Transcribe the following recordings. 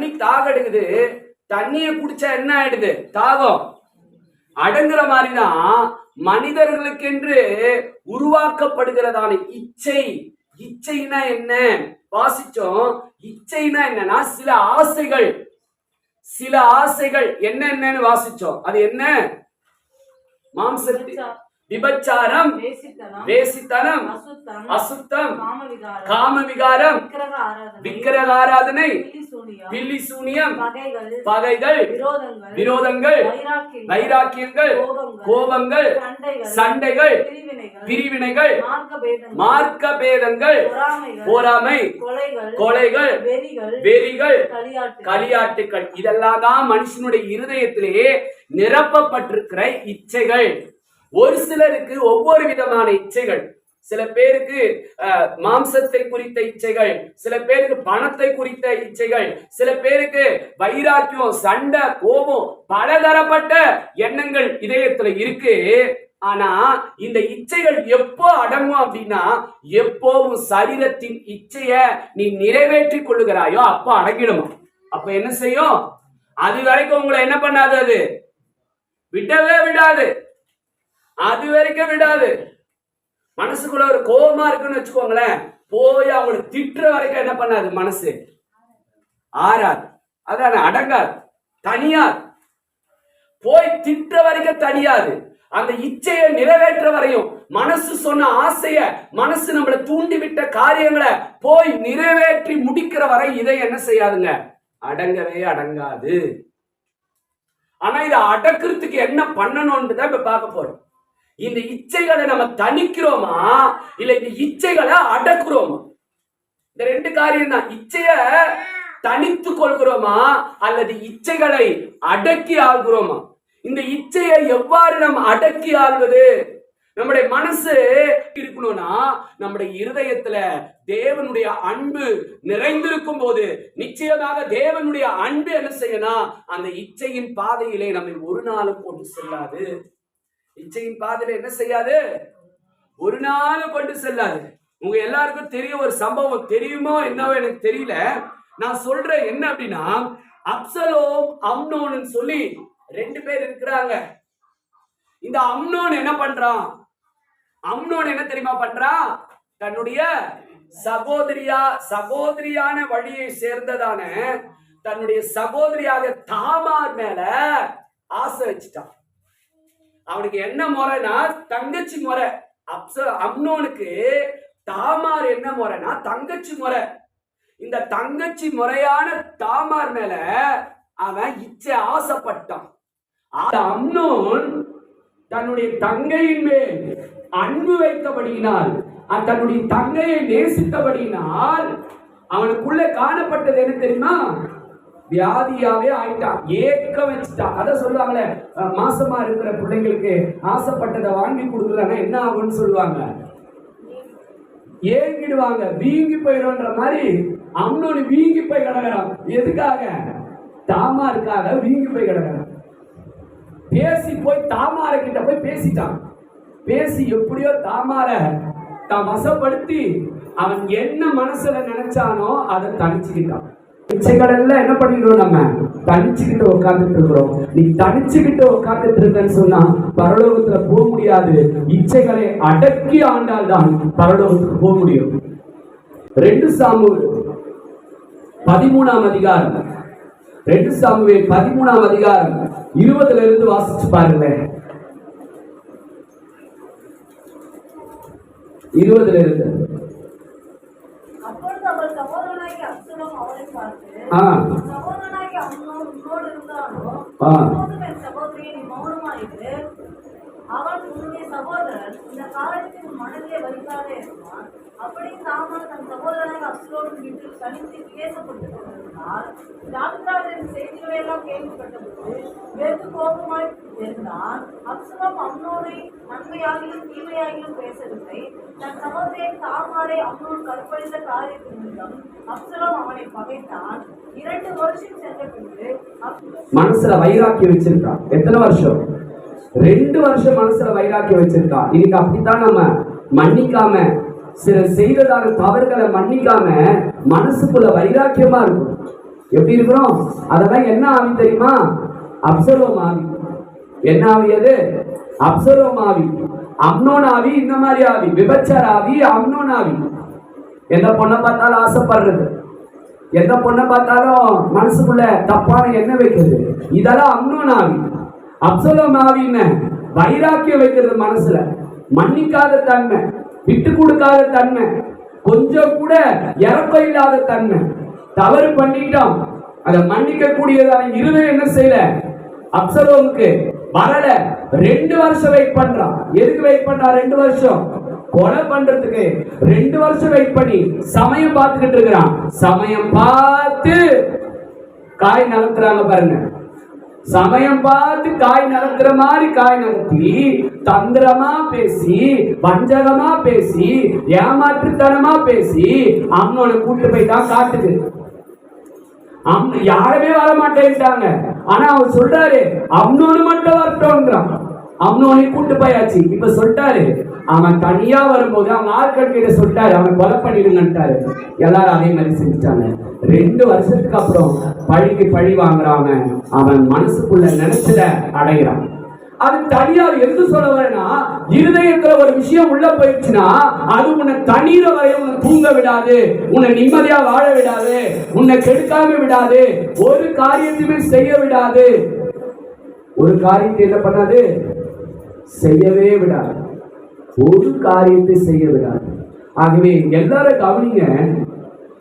தண்ணி தாக எடுக்குது தண்ணியை குடிச்சா என்ன ஆயிடுது? தாகம். அடங்குற மாதிரிதான் மனிதர்களுக்கென்று உருவாக்கப்படுகிறதான இச்சை. இச்சைனா என்ன? வாசிச்சோம். இச்சைனா என்னன்னா சில ஆசைகள். சில ஆசைகள். என்ன என்னன்னு வாசிச்சோம். அது என்ன? மாம்சத்தை விபச்சாரம் வேசித்தனம், அசுத்தம், காம விகாரம் விக்கிரக ஆராதனை, பில்லி சூனியம், பகைகள், விரோதங்கள், வைராக்கியங்கள், கோபங்கள், சண்டைகள், பிரிவினைகள், மார்க்க பேதங்கள் போராமை கொலைகள், வெறிகள், களியாட்டுகள், இதெல்லாம் தான் மனுஷனுடைய இருதயத்திலே நிரப்பப்பட்டிருக்கிற இச்சைகள். ஒரு சிலருக்கு ஒவ்வொரு விதமான இச்சைகள். சில பேருக்கு அஹ், மாம்சத்தை குறித்த இச்சைகள் சில பேருக்கு பணத்தை குறித்த இச்சைகள் சில பேருக்கு வைராக்கியம் சண்டை கோபம் பலதரப்பட்ட எண்ணங்கள் இதயத்துல இருக்கு. ஆனா இந்த இச்சைகள் எப்போ அடங்கும் அப்படின்னா எப்போவும் சரீரத்தின் இச்சைய நீ நிறைவேற்றிக் கொள்ளுகிறாயோ அப்போ அடங்கிடுமா. அப்ப என்ன செய்யும்? அது வரைக்கும் உங்களை என்ன பண்ணாது அது? விடவே விடாது. அது வரைக்கும் விடாது. மனசுக்குள்ள ஒரு கோபமா இருக்குன்னு வச்சுக்கோங்களேன். போய் அவங்களை திட்டுற வரைக்கும் என்ன பண்ணாது? மனசு. ஆறாது. அதான்? அடங்காது. தனியாது. போய் திட்டுற வரைக்கும் தனியாது. அந்த இச்சையை நிறைவேற்ற வரையும் மனசு சொன்ன ஆசைய மனசு நம்மளை தூண்டி விட்ட காரியங்களை போய் நிறைவேற்றி முடிக்கிற வரை இதை என்ன செய்யாதுங்க? அடங்கவே அடங்காது. ஆனா இதை அடக்கிறதுக்கு என்ன பண்ணணும்னு தான் இப்ப பார்க்க போறோம். இந்த இச்சைகளை நம்ம தணிக்கிறோமா? இல்ல இந்த இச்சைகளை அடக்குறோமா? இந்த ரெண்டு காரியம் தான் இச்சைய தனித்து கொள்கிறோமா? அல்லது இச்சைகளை அடக்கி ஆள்கிறோமா? இந்த இச்சையை எவ்வாறு நம்ம அடக்கி ஆள்வது? நம்முடைய மனசு இருக்கணும்னா நம்முடைய இருதயத்துல தேவனுடைய அன்பு நிறைந்திருக்கும் போது நிச்சயமாக தேவனுடைய அன்பு என்ன செய்யணும் அந்த இச்சையின் பாதையிலே நம்மை ஒரு நாளும் கொண்டு செல்லாது. இச்சையின் பாதையில என்ன செய்யாது? ஒரு நாள் கொண்டு செல்லாது. உங்க எல்லாருக்கும் தெரிய ஒரு சம்பவம் தெரியுமோ என்னவோ எனக்கு தெரியல. நான் சொல்றேன் என்ன அப்படின்னா அப்சலோம் அம்னோன்னு சொல்லி ரெண்டு பேர் இருக்கிறாங்க. இந்த அம்னோன் என்ன பண்றான்? அம்னோன் என்ன தெரியுமா பண்றான்? தன்னுடைய சகோதரியா சகோதரியான வழியை சேர்ந்ததான தன்னுடைய சகோதரியாக தாமார் மேல ஆசை வச்சுட்டான். அவனுக்கு என்ன முறைனா தங்கச்சி முறை. அப்ச அம்னோனுக்கு தாமார் என்ன முறைனா தங்கச்சி முறை. இந்த தங்கச்சி முறையான தாமார் மேல அவன் இச்சை ஆசைப்பட்டான். அந்த அம்னோன் தன்னுடைய தங்கையின் மேல் அன்பு வைத்தபடியினால் தன்னுடைய தங்கையை நேசித்தபடியினால் அவனுக்குள்ள காணப்பட்டது என்ன தெரியுமா? வியாதியாவே ஆயிட்டான். ஏக்க வச்சுட்டான். அதை சொல்லுவாங்களே மாசமா இருக்கிற பிள்ளைங்களுக்கு ஆசைப்பட்டதை வாங்கி கொடுக்கலன்னா என்ன ஆகும்னு சொல்லுவாங்க? ஏங்கிடுவாங்க. வீங்கி போயிடும்ன்ற மாதிரி அம்னோனு வீங்கி போய் கிடக்கிறான். எதுக்காக? தாமாருக்காக வீங்கி போய் கிடக்குறான். பேசி போய் தாமார கிட்ட போய் பேசிட்டான். பேசி எப்படியோ தாமார தான் வசப்படுத்தி அவன் என்ன மனசுல நினைச்சானோ அதை தனிச்சுக்கிட்டான் இச்சைகள் எல்லாம் என்ன பண்ணிடுறோம் நம்ம? தனிச்சுக்கிட்டு உட்கார்ந்துட்டு இருக்கிறோம். நீ தனிச்சுக்கிட்டு உட்காந்துட்டு இருக்கன்னு சொன்னா பரலோகத்துல போக முடியாது. இச்சைகளை அடக்கி ஆண்டால் தான் பரலோகத்துக்கு போக முடியும். ரெண்டு சாமு பதிமூணாம் அதிகாரம். ரெண்டு சாமுவே பதிமூணாம் அதிகாரம். இருபதுல இருந்து வாசிச்சு பாருங்க இருபதுல இருந்து. அவள் சகோதரனாகிய அப்சலோம் அவனை பார்த்து ஆ. அப்போதும் என் சகோதரியை நீ மௌனமாயிரு அவன் உன்னுடைய சகோதரன் இந்த காரியத்தை மனதிலே வைக்காதே இருந்தான் அப்படி தாமல் தன் சகோதரனாக அப்சலோன் விட்டு கணித்து பேசப்பட்டு கொண்டிருந்தால் டாக்டரின் செய்திகளை எல்லாம் கேள்விப்பட்டபோது வெகு கோபமாய் இருந்தான் அப்சலோம் அம்னோரை நன்மையாகிலும் தீமையாகிலும் பேசவில்லை. தன் சகோதரியை தாமாரை அம்னோன் கற்பழித்த காரியத்தின் மூலம் அப்சலோம் அவனை பகைத்தான். இரண்டு வருஷம் சென்ற பின்பு மனசுல வைராக்கி வச்சிருக்கான். எத்தனை வருஷம்? ரெண்டு வருஷம் மனசுல வைராக்கியம் வச்சிருக்கா இன்னைக்கு அப்படித்தான் நம்ம மன்னிக்காம சில செய்ததான தவறுகளை மன்னிக்காம மனசுக்குள்ள வைராக்கியமா இருக்கும். எப்படி இருக்கிறோம்? அதெல்லாம் என்ன ஆவி தெரியுமா? அப்சர்வம் ஆவி. என்ன ஆவி அது? அப்சர்வம் ஆவி. அம்னோன் ஆவி இந்த மாதிரி ஆவி. விபச்சார ஆவி அம்னோன் ஆவி. எந்த பொண்ணை பார்த்தாலும் ஆசைப்படுறது. எந்த பொண்ணை பார்த்தாலும் மனசுக்குள்ள தப்பான எண்ணம் வைக்கிறது. இதெல்லாம் அம்னோன் ஆவி. அப்சலோம் ஆவின்னு வைராக்கியம் வைக்கிறது மனசுல. மன்னிக்காத தன்மை விட்டு கொடுக்காத தன்மை கொஞ்சம் கூட இறப்ப இல்லாத தன்மை. தவறு பண்ணிட்டோம் அதை மன்னிக்க கூடியதான இருதயம் என்ன செய்யல? அப்சலோமுக்கு வரல. ரெண்டு வருஷம் வெயிட் பண்றான். எதுக்கு வெயிட் பண்றான்? ரெண்டு வருஷம். கொலை பண்றதுக்கு ரெண்டு வருஷம் வெயிட் பண்ணி சமயம் பார்த்துக்கிட்டு இருக்கிறான். சமயம் பார்த்து காய் நகர்த்துறாங்க பாருங்க. சமயம் பார்த்து காய் நகர்த்துற மாதிரி காய் நடத்தி தந்திரமா பேசி வஞ்சகமா பேசி ஏமாற்றுத்தனமா பேசி அம்மனை கூட்டு தான் காட்டுது. அம் யாருமே வர மாட்டேன்ட்டாங்க ஆனா அவர் சொல்றாரு அம்னோனு மட்டும் வரட்டோன்றான் அம்னோனை கூட்டு போயாச்சு. இப்ப சொல்லிட்டாரு அவன் தனியா வரும்போது அவன் ஆட்கள் கிட்ட சொல்லிட்டாரு. அவன் கொலை பண்ணிடுங்கன்ட்டாரு. எல்லாரும் அதே மாதிரி செஞ்சுட்டாங்க ரெண்டு வருஷத்துக்கு அப்புறம் பழிக்கு பழி வாங்குறாங்க அவன் மனசுக்குள்ள நினைச்சத அடைகிறான். அது தனியார் எது சொல்ல வரேன்னா இருதயத்துல ஒரு விஷயம் உள்ள போயிடுச்சுன்னா அது உன்னை தண்ணீர வரை உன்னை தூங்க விடாது. உன்னை நிம்மதியா வாழ விடாது. உன்னை கெடுக்காம விடாது. ஒரு காரியத்தையுமே செய்ய விடாது. ஒரு காரியத்தை என்ன பண்ணாது? செய்யவே விடாது. ஒரு காரியத்தை செய்ய விடாது ஆகவே எல்லாரும் கவனிங்க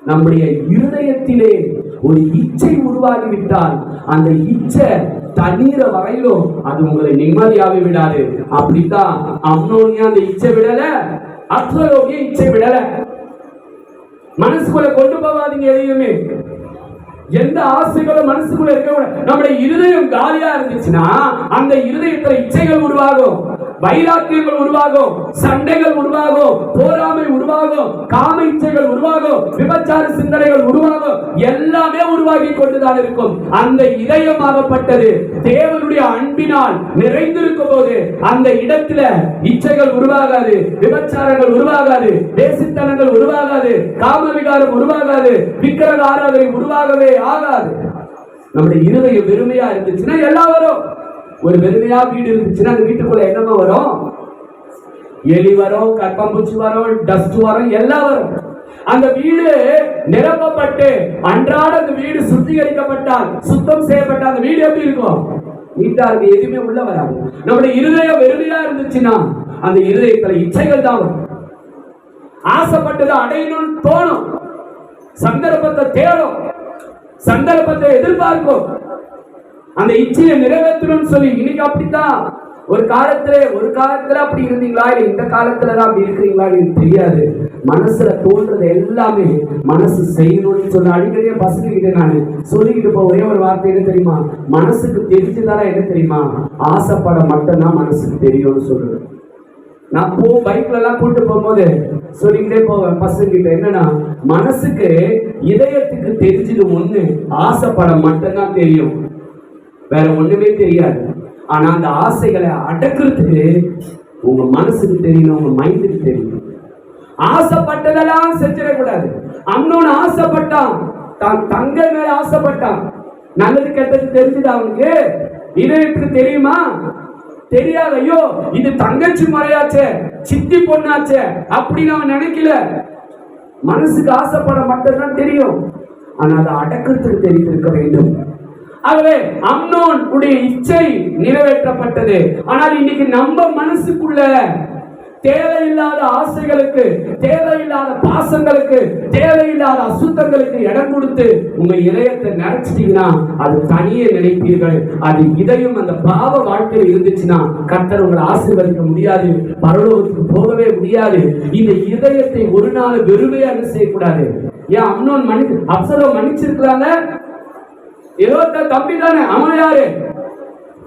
நம்முடைய இருதயத்திலே ஒரு இச்சை உருவாகிவிட்டால் அந்த இச்சை தண்ணீர வரையிலும் அது உங்களை நிம்மதியாவே விடாது. அப்படித்தான் அம்னோனியா அந்த இச்சை விடல அப்சலோகிய இச்சை விடல. மனசுக்குள்ள கொண்டு போகாதீங்க எதையுமே. எந்த ஆசைகளும் மனசுக்குள்ள இருக்க நம்முடைய இருதயம் காலியா இருந்துச்சுன்னா அந்த இருதயத்துல இச்சைகள் உருவாகும். வைராக்கியங்கள் உருவாகும் சண்டைகள் உருவாகும் போராமை உருவாகும் காம இச்சைகள் உருவாகும் விபச்சார சிந்தனைகள் உருவாகும் எல்லாமே உருவாகி கொண்டுதான் இருக்கும். அந்த இதயம் ஆகப்பட்டது தேவனுடைய அன்பினால் நிறைந்திருக்கும் போது அந்த இடத்துல இச்சைகள் உருவாகாது விபச்சாரங்கள் உருவாகாது தேசித்தனங்கள் உருவாகாது காம விகாரம் உருவாகாது விக்கிரக ஆராதனை உருவாகவே ஆகாது. நம்முடைய இருதயம் வெறுமையா இருந்துச்சுன்னா எல்லாரும் ஒரு வெறுமையா வீடு இருந்துச்சுன்னா அந்த வீட்டுக்குள்ள என்னமா வரும்? எலி வரும் கற்பம்பூச்சி வரும் டஸ்ட் வரும் எல்லாம் வரும். அந்த வீடு நிரப்பப்பட்டு அன்றாட அந்த வீடு சுத்திகரிக்கப்பட்டால் சுத்தம் செய்யப்பட்ட அந்த வீடு எப்படி இருக்கும்? நீட்டா இருக்கு எதுவுமே உள்ள வராது. நம்முடைய இருதயம் வெறுமையா இருந்துச்சுன்னா அந்த இருதயத்துல இச்சைகள் தான் வரும். ஆசைப்பட்டதை அடையணும்னு தோணும். சந்தர்ப்பத்தை தேடும். சந்தர்ப்பத்தை எதிர்பார்க்கும். அந்த இச்சையை நிறைவேற்றணும்னு சொல்லி இன்னைக்கு அப்படித்தான். ஒரு காலத்துல ஒரு காலத்துல அப்படி இருந்தீங்களா? இல்ல இந்த காலத்துல தான் அப்படி இருக்கிறீங்களா? எனக்கு தெரியாது. மனசுல தோன்றது எல்லாமே மனசு செய்யணும்னு சொன்ன அடிக்கடியே பசங்க நான் சொல்லிக்கிட்டு போ ஒரே ஒரு வார்த்தை என்ன தெரியுமா? மனசுக்கு தெரிஞ்சதால என்ன தெரியுமா? ஆசைப்பட மட்டும்தான் மனசுக்கு தெரியும்னு சொல்றேன் நான் போ பைக்ல எல்லாம் கூட்டு போகும்போது சொல்லிக்கிட்டே போவேன் பசங்கிட்ட என்னன்னா மனசுக்கு இதயத்துக்கு தெரிஞ்சது ஒண்ணு ஆசைப்பட மட்டும்தான் தெரியும். வேற ஒண்ணுமே தெரியாது. ஆனா அந்த ஆசைகளை அடக்குறதுக்கு உங்க மனசுக்கு தெரியணும் உங்க மைண்டுக்கு தெரியணும். ஆசைப்பட்டதெல்லாம் செஞ்சிடக்கூடாது. அம்னோன்னு ஆசைப்பட்டான். தான் தங்க மேல ஆசைப்பட்டான். நல்லது கெட்டது தெரிஞ்சது அவனுக்கு? இதயத்துக்கு தெரியுமா? தெரியாது. ஐயோ இது தங்கச்சி முறையாச்சே சித்தி பொண்ணாச்சே அப்படின்னு அவன் நினைக்கல. மனசுக்கு ஆசைப்பட மட்டும்தான் தெரியும். ஆனா அதை அடக்கத்துக்கு தெரிந்திருக்க வேண்டும். ஆகவே அம்னோன் உடைய இச்சை நிறைவேற்றப்பட்டது. ஆனால் இன்னைக்கு நம்ம மனசுக்குள்ள தேவையில்லாத ஆசைகளுக்கு தேவையில்லாத பாசங்களுக்கு தேவையில்லாத அசுத்தங்களுக்கு இடம் கொடுத்து உங்க இதயத்தை நினைச்சிட்டீங்கன்னா அது தனியே நினைப்பீர்கள். அது இதயம் அந்த பாவ வாழ்க்கையில் இருந்துச்சுன்னா கத்தர் உங்களை ஆசீர்வதிக்க முடியாது பரலோகத்துக்கு போகவே முடியாது. இந்த இதயத்தை ஒரு நாள் வெறுமையாக செய்யக்கூடாது? ஏன் அம்னோன் மன்னி அப்சலோ மன்னிச்சிருக்கிறாங்க ஏதோ தம்பி தானே? அவன் யாரு?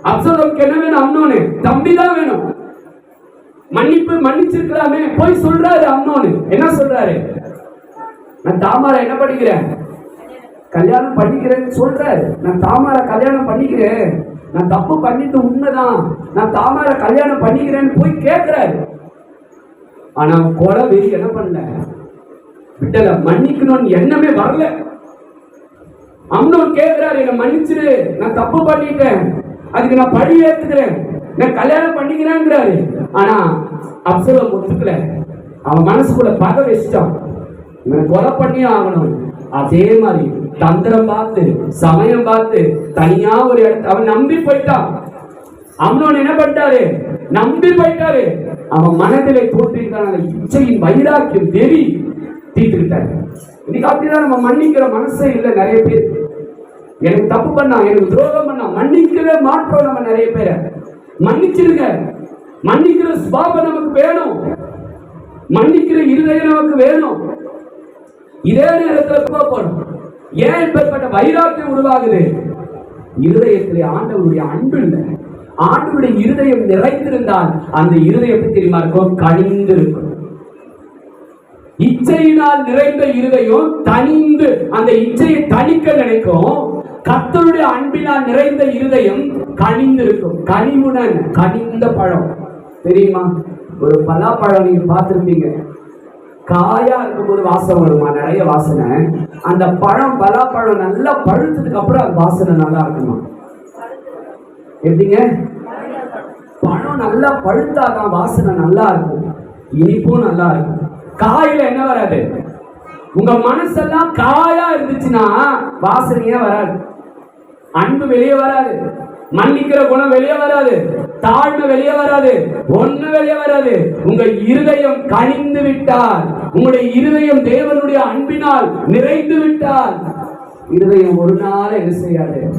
அப்சலோக்கு என்ன வேணும்? அம்னோனு. தம்பி தான் வேணும். மன்னிப்பு மன்னிச்சிருக்கலாமே. போய் சொல்றாரு அம்னோனு. என்ன சொல்றாரு? நான் தாமாரை என்ன பண்ணிக்கிறேன் கல்யாணம் பண்ணிக்கிறேன்னு சொல்றாரு. நான் தாமாரை கல்யாணம் பண்ணிக்கிறேன். நான் தப்பு பண்ணிட்டு உண்மைதான். நான் தாமாரை கல்யாணம் பண்ணிக்கிறேன்னு போய் கேட்கிறாரு ஆனா கொலை வெறி என்ன பண்ணல? விட்டல. மன்னிக்கணும்னு எண்ணமே வரல. அம்னோன் கேட்கிறாரு என்ன மன்னிச்சிரு. நான் தப்பு பண்ணிட்டேன். அதுக்கு நான் பழி ஏத்துக்கிறேன். நான் கல்யாணம் பண்ணிக்கிறேங்கிறாரு ஆனா அப்சலோம் ஒத்துக்கல. அவன் மனசுக்குள்ள பக வச்சிட்டான். இவனை கொலை பண்ணியே ஆகணும். அதே மாதிரி தந்திரம் பார்த்து சமயம் பார்த்து தனியா ஒரு இடத்த அவன் நம்பி போயிட்டான். அம்னோன் என்ன பண்ணிட்டாரு? நம்பி போயிட்டாரு. அவன் மனதிலே போட்டிருக்கான இச்சையின் வைராக்கியம் தெரி தீர்த்துக்கிட்டாரு இன்னைக்கு அப்படிதான் நம்ம மன்னிக்கிற மனசே இல்லை நிறைய பேர். எனக்கு தப்பு பண்ணா எனக்கு துரோகம் பண்ணா மன்னிக்கவே மாற்றோம் நம்ம நிறைய பேரை. மன்னிச்சிருங்க. மன்னிக்கிற சுபாவம் நமக்கு வேணும். மன்னிக்கிற இருதயம் நமக்கு வேணும். இதே நேரத்தில் கோபப்படும் ஏன் இப்பேற்பட்ட வைராக்கியம் உருவாகுது? இருதயத்திலே ஆண்டவருடைய அன்பு இல்லை. ஆண்டவருடைய இருதயம் நிறைந்திருந்தால் அந்த இருதயத்தை தெரியுமா இருக்கும்? கனிந்து இருக்கும் இச்சையினால் நிறைந்த இருதயம் தனிந்து அந்த இச்சையை தணிக்க நினைக்கும். கத்தருடைய அன்பினால் நிறைந்த இருதயம் கனிந்திருக்கும். கனிவுடன் கனிந்த பழம். தெரியுமா? ஒரு பலாப்பழம் நீங்க பார்த்துருப்பீங்க. காயா இருக்கும்போது வாசம் வருமா? நிறைய வாசனை. அந்த பழம் பலாப்பழம் நல்லா பழுத்ததுக்கு அப்புறம் அந்த வாசனை நல்லா இருக்குமா? எப்படிங்க? பழம் நல்லா பழுத்தாதான் வாசனை நல்லா இருக்கும். இனிப்பும் நல்லா இருக்கும். காயில என்ன வராது? உங்க மனசெல்லாம் காயா இருந்துச்சுன்னா வாசனையே வராது. அன்பு வெளியே வராது. மன்னிக்கிற குணம் வெளியே வராது. தாழ்மை வெளியே வராது. ஒண்ணு வெளியே வராது. உங்க இருதயம் கனிந்து விட்டால் உங்களுடைய இருதயம் தேவனுடைய அன்பினால் நிறைந்து விட்டால் இருதயம் ஒரு நாள் என்ன செய்யாது?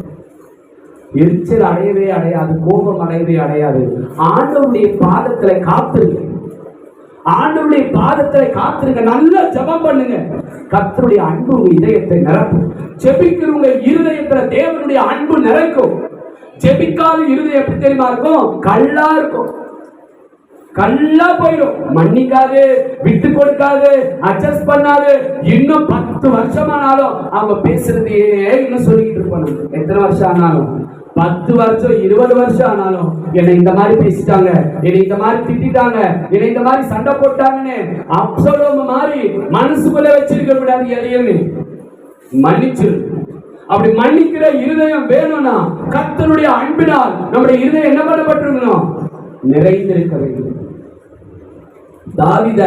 எரிச்சல் அடையவே அடையாது கோபம் அடையவே அடையாது. ஆண்டவருடைய பாதத்துல காத்து ஆண்டவருடைய பாதத்துல காத்திருங்க நல்லா ஜெபம் பண்ணுங்க. கத்தருடைய அன்பு உங்க இதயத்தை நிரப்பும். ஜெபிக்கிறவங்க இருதயத்துல தேவனுடைய அன்பு நிறைக்கும் ஜெபிக்காத இருதயம் எப்படி தெரியுமா இருக்கும்? கல்லா இருக்கும். கல்லா போயிடும். மன்னிக்காது விட்டு கொடுக்காது அட்ஜஸ்ட் பண்ணாது. இன்னும் பத்து வருஷமானாலும் அவங்க பேசுறதையே இன்னும் சொல்லிக்கிட்டு இருப்பாங்க. எத்தனை வருஷம் ஆனாலும்? பத்து வருஷம் இருபது வருஷம் ஆனாலும் என்னை இந்த மாதிரி பேசிட்டாங்க என்னை இந்த மாதிரி திட்டிட்டாங்க என்னை இந்த மாதிரி சண்டை போட்டாங்கன்னு அப்சலோம் மாதிரி மனசுக்குள்ள வச்சிருக்க கூடாது எதையுமே. மன்னிச்சிரு. அப்படி மன்னிக்கிற இருதயம் வேணும்னா கத்தனுடைய அன்பினால் நம்முடைய இருதயம் என்ன பண்ணப்பட்டிருக்கணும் நிறைந்திருக்க வேண்டும் தாவித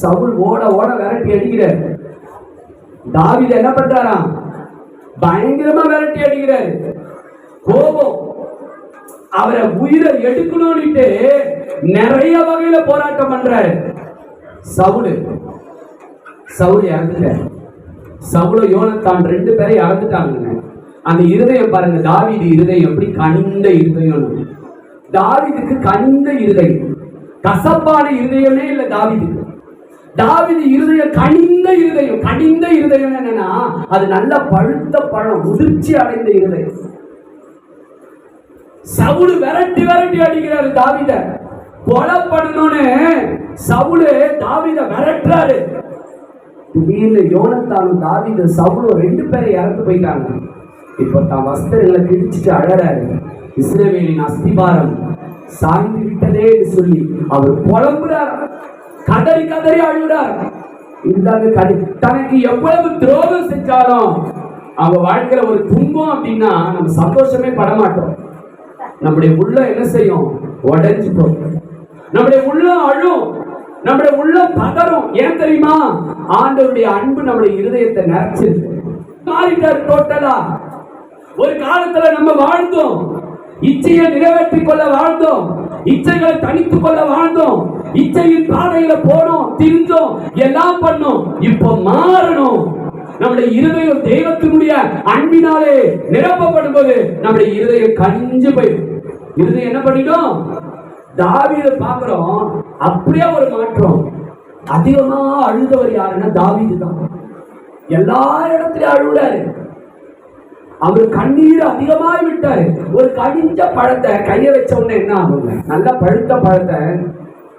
சவுல் ஓட ஓட விரட்டி அடிக்கிறார். தாவித என்ன பண்றாராம்? பயங்கரமா விரட்டி அடிக்கிறாரு. கோபம். அவரை உயிரை எடுக்கணும்னுட்டு நிறைய வகையில போராட்டம் பண்றாரு. சவுலு. சவுல் இறந்துட்டார். சவுல யோனத்தான் ரெண்டு பேரை இறந்துட்டாங்க அந்த இருதயம் பாருங்க தாவீது இருதயம் எப்படி கனிந்த இருதயம் தாவிதுக்கு கனிந்த இருதயம். கசப்பான இருதயமே இல்ல தாவீதுக்கு. தாவிது இருதயம் கனிந்த இருதயம். கனிந்த இருதயம் என்னன்னா அது நல்ல பழுத்த பழம் முதிர்ச்சி அடைந்த இருதயம். சவுடு விரட்டி விரட்டி அடிக்கிறாரு தாவித. கொலை பண்ணணும்னு சவுடு தாவித விரட்டுறாரு. திடீர்னு யோனத்தாலும் தாவித சவுலும் ரெண்டு பேரை இறந்து போயிட்டாங்க. இப்போ தான் வஸ்திரங்களை கிழிச்சிட்டு அழறாரு. இஸ்ரேவேலின் அஸ்திபாரம் சாய்ந்து விட்டதே சொல்லி அவர் புலம்புறார். கதறி கதறி அழுகிறார். இருந்தாங்க கடி தனக்கு எவ்வளவு துரோகம் செஞ்சாலும் அவங்க வாழ்க்கையில ஒரு துன்பம் அப்படின்னா நம்ம சந்தோஷமே பட மாட்டோம் நம்முடைய உள்ள என்ன செய்யும்? உடஞ்சு போகும். நம்முடைய உள்ள அழும். நம்முடைய உள்ள பதறும் ஏன் தெரியுமா? ஆண்டவருடைய அன்பு நம்முடைய இருதயத்தை நிறைச்சிருக்கு மாறிட்டார் டோட்டலா. ஒரு காலத்துல நம்ம வாழ்ந்தோம். இச்சையை நிறைவேற்றிக் கொள்ள வாழ்ந்தோம். இச்சைகளை தனித்துக் கொள்ள வாழ்ந்தோம். இச்சையின் பாதையில போனோம் திரிஞ்சோம் எல்லாம் பண்ணோம். இப்போ மாறணும். நம்முடைய இருதயம் தெய்வத்தினுடைய அன்பினாலே நிரப்பப்படும் போது நம்முடைய இருதயம் கனிஞ்சு போயிடும். இருதயம் என்ன பண்ணிடும்? தாவீதை பாக்குறோம் அப்படியே ஒரு மாற்றம். அதிகமா அழுதவர் யாருன்னா தாவீது தான். எல்லா இடத்துலயும் அழுவுறாரு. அவர் கண்ணீர் அதிகமாய் விட்டாரு. ஒரு கடிஞ்ச பழத்தை கைய வச்ச உடனே என்ன ஆகுங்க? நல்ல பழுத்த பழத்தை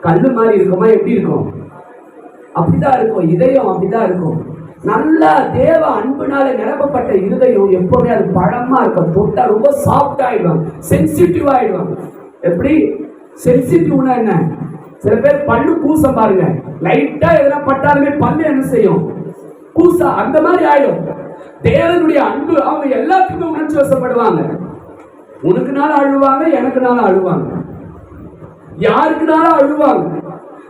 கல்லு மாதிரி இருக்குமா? எப்படி இருக்கும்? அப்படிதான் இருக்கும். இதயம் அப்படிதான் இருக்கும். நல்ல தேவ அன்புனால நிரப்பப்பட்ட இருதயம் எப்பவுமே அது பழமா இருக்கும். தொட்டா ரொம்ப சாஃப்ட் ஆயிடுவாங்க. சென்சிட்டிவ் ஆயிடுவாங்க. எப்படி? சென்சிட்டிவ்னா என்ன? சில பேர் பல்லு கூசம் பாருங்க. லைட்டா எதனா பட்டாலுமே பல்லு என்ன செய்யும்? கூசா அந்த மாதிரி ஆயிடும். தேவனுடைய அன்பு அவங்க எல்லாத்துக்குமே உணர்ச்சி வசப்படுவாங்க. உனக்குனால அழுவாங்க எனக்குனால அழுவாங்க. யாருக்குனாலும் அழுவாங்க?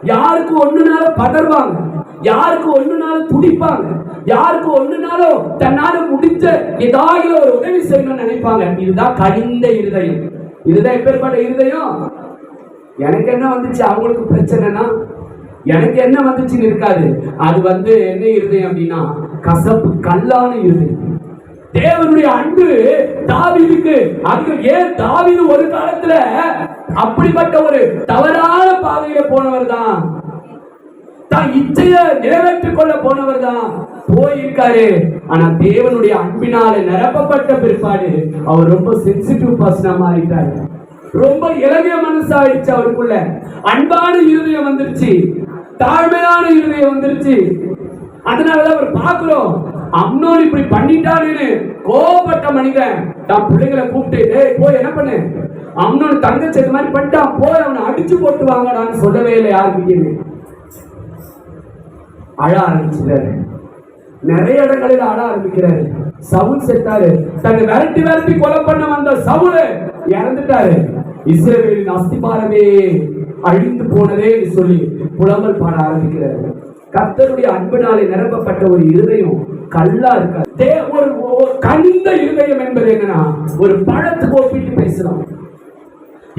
யாருக்கு ஒண்ணுனால பதறுவாங்க. யாருக்கு ஒண்ணுனாலும் துடிப்பாங்க. யாருக்கு ஒண்ணுனாலும் தன்னால முடிஞ்ச ஏதாவது ஒரு உதவி செய்யணும்னு நினைப்பாங்க. இதுதான் கடிந்த இருதயம். இதுதான் எப்பேற்பட்ட இருதயம்? எனக்கு என்ன வந்துச்சு? அவங்களுக்கு பிரச்சனைனா? எனக்கு என்ன வந்துச்சுன்னு இருக்காது. அது வந்து என்ன இருதயம் அப்படின்னா கசப்பு கல்லான இருதயம். தேவனுடைய அன்பு தாவிதுக்கு அங்கு ஏன் தாவிது ஒரு காலத்துல அப்படிப்பட்ட ஒரு தவறான தான் இச்சைய நிறைவேற்றிக் கொள்ள போனவர் தான் போயிருக்காரு. ஆனா தேவனுடைய அன்பினால நிரப்பப்பட்ட பிற்பாடு அவர் ரொம்ப சென்சிட்டிவ் பர்சனா மாறிட்டாரு. ரொம்ப இளகிய மனசாயிடுச்சு அவருக்குள்ள. அன்பான இருதயம் வந்துருச்சு. தாழ்மையான இருதயம் வந்துருச்சு. அதனாலதான் அவர் பாக்குறோம் அம்னோன் இப்படி பண்ணிட்டாருன்னு கோபப்பட்ட மனிதன். தான் பிள்ளைகளை கூப்பிட்டு ஏய் போய் என்ன பண்ணு? அம்னோன் தங்கச்சி மாதிரி பண்ணிட்டான். போய் அவனை அடிச்சு போட்டு வாங்கடான்னு சொல்லவே இல்லை யாருக்கு அழ ஆரம்பிச்சிட்டாரு. நிறைய இடங்களில் அழ ஆரம்பிக்கிறாரு. சவுல் செத்தாரு. தன்னை விரட்டி விரட்டி கொலை பண்ண வந்த சவுல் இறந்துட்டாரு. இஸ்ரேலின் அஸ்திபாரமே அழிந்து போனதே சொல்லி புலம்பல் பாட ஆரம்பிக்கிறாரு. கத்தருடைய அன்பினாலே நிரப்பப்பட்ட ஒரு இருதயம் கல்லா இருக்காது ஒரு கனிந்த இருதயம் என்பது என்னன்னா ஒரு பழத்துக்கு ஒப்பிட்டு பேசுறோம்.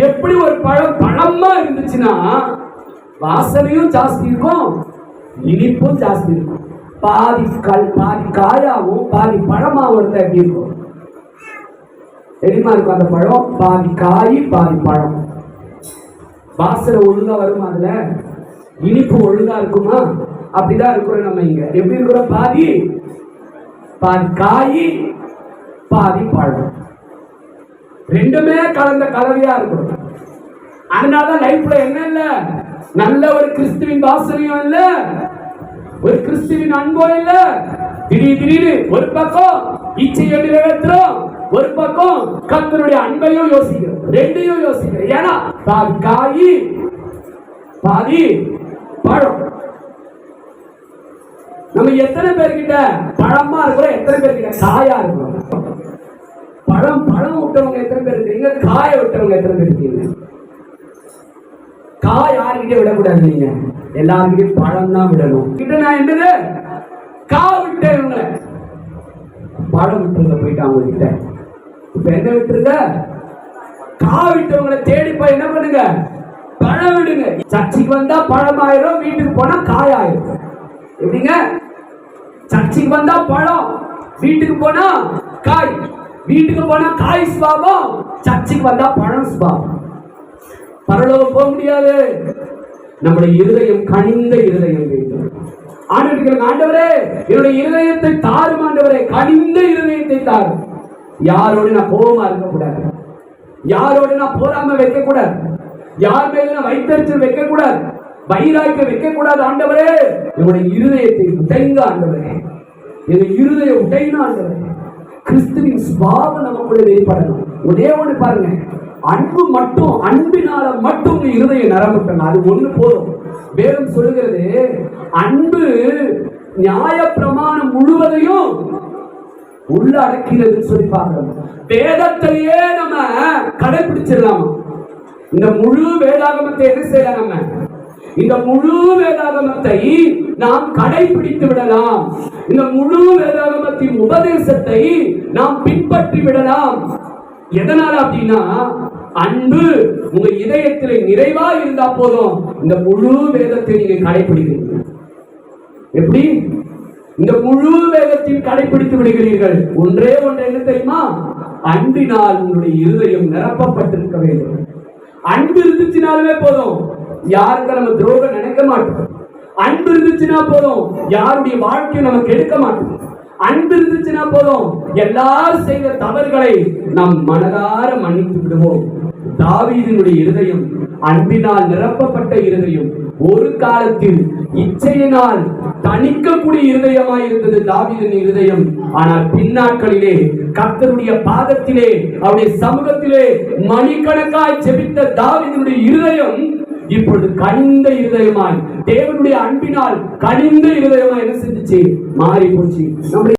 எப்படி ஒரு பழம் பழமா இருந்துச்சுன்னா வாசனையும் ஜாஸ்தி இருக்கும் இனிப்பும் ஜாஸ்தி இருக்கும் பாதி கல் பாதி காயாவும் பாதி பழமாகவும் இருந்தால் எப்படி இருக்கும்? தெரியுமா இருக்கும் அந்த பழம்? பாதி காய் பாதி பழம். வாசனை ஒழுங்கா வருமா அதுல? இனிப்பு ஒழுங்கா இருக்குமா? அப்படிதான் இருக்கிறோம் நம்ம இங்க. எப்படி இருக்கிறோம்? பாதி பாதி காய் பாதி பழம். ரெண்டுமே கலந்த கலவையா இருக்கும். அதனாலதான் லைஃப்ல என்ன இல்ல? நல்ல ஒரு கிறிஸ்துவின் வாசனையும் இல்ல. ஒரு கிறிஸ்துவின் அன்போ இல்ல. திடீர் திடீர்னு ஒரு பக்கம் இச்சையை நிறைவேற்றுறோம் ஒரு பக்கம் கர்த்தருடைய அன்பையும் யோசிக்கிறோம். ரெண்டையும் யோசிக்கிறோம். ஏன்னா பாதி காய் பாதி பழம். நம்ம எத்தனை பேர்கிட்ட பழமா இருக்கிறோம் எத்தனை பேர்கிட்ட காயா இருக்கிறோம்? பழம் பழம் விட்டவங்க எத்தனை பேர் இருக்கீங்க? காய விட்டவங்க எத்தனை பேர் இருக்கீங்க? காய் யாருக்கிட்டே விடக்கூடாது நீங்க. எல்லாருக்கிட்டையும் பழம் தான் விடணும். கிட்ட நான் என்னது? கா விட்டேன் இவங்களை பழம் விட்டுருங்க போயிட்டு அவங்க கிட்ட இப்ப என்ன விட்டுருங்க? கா விட்டவங்களை தேடி போய் என்ன பண்ணுங்க? பழம் விடுங்க. சர்ச்சைக்கு வந்தா பழம் ஆயிரும் வீட்டுக்கு போனா காய் ஆயிரும் எப்படிங்க? சர்ச்சைக்கு வந்தா பழம் வீட்டுக்கு போனா காய். வீட்டுக்கு போனா காய் சுவாபம் சர்ச்சைக்கு வந்தா பழம் சுவாபம் பரலோகம் போக முடியாது. நம்முடைய இருதயம் கனிந்த இருதயம் வேண்டும். ஆண்டவர்கள் ஆண்டவரே என்னுடைய இருதயத்தை தாரும் ஆண்டவரே கனிந்த இருதயத்தை தாரும். யாரோடு நான் கோபமா இருக்கக்கூடாது. யாரோடு நான் போராம வைக்க கூடாது யார் மேல நான் வைத்தறிச்சல் வைக்க கூடாது வைராக்கியம் வைக்க கூடாது ஆண்டவரே. என்னுடைய இருதயத்தை உடைந்த ஆண்டவரே. எங்க இருதய உடைந்த ஆண்டவரே. கிறிஸ்துவின் சுவாபம் நமக்குள்ள வெளிப்படணும். ஒரே ஒன்று பாருங்க. அன்பு மட்டும் அன்பினால மட்டும் இருதய இருதயம் நிரம்பட்டணும் அது ஒண்ணு போதும். வேதம் சொல்லுகிறது அன்பு நியாய பிரமாணம் முழுவதையும் உள்ள அடக்கிறதுன்னு சொல்லி பார்க்கிறோம் வேதத்தையே நம்ம கடைபிடிச்சிடலாமா இந்த முழு வேதாகமத்தை என்ன செய்யலாம் நம்ம? இந்த முழு வேதாகமத்தை நாம் கடைபிடித்து விடலாம். இந்த முழு வேதாகமத்தின் உபதேசத்தை நாம் பின்பற்றி விடலாம். எதனால அப்படின்னா அன்பு உங்க இதயத்தில் நிறைவா இருந்தா போதும். இந்த முழு வேதத்தை நீங்க கடைபிடிக்கிறீங்க எப்படி? இந்த முழு வேதத்தையும் கடைபிடித்து விடுகிறீர்கள். ஒன்றே ஒன்று என்ன தெரியுமா? அன்பினால் உங்களுடைய இருதயம் நிரப்பப்பட்டிருக்க வேண்டும். அன்பு இருந்துச்சுனாலுமே போதும். யாருக்கு நம்ம துரோகம் நினைக்க மாட்டோம். அன்பு இருந்துச்சுன்னா போதும். யாருடைய வாழ்க்கையை நமக்கு எடுக்க மாட்டோம். அன்பு இருந்துச்சுன்னா போதும். எல்லாரும் செய்த தவறுகளை நாம் மனதார மன்னித்து விடுவோம். தாவீதினுடைய இருதயம் அன்பினால் நிரப்பப்பட்ட இருதயம். ஒரு காலத்தில் இச்சையினால் தணிக்கக்கூடிய இருதயமாய் இருந்தது தாவீதின் இருதயம். ஆனால் பின்னாட்களிலே கத்தருடைய பாதத்திலே அவருடைய சமூகத்திலே மணிக்கணக்காய் செபித்த தாவீதினுடைய இருதயம் இப்பொழுது கனிந்த இருதயமாய் தேவனுடைய அன்பினால் கனிந்த இருதயமாய் என்ன செஞ்சுச்சு? மாறி போச்சு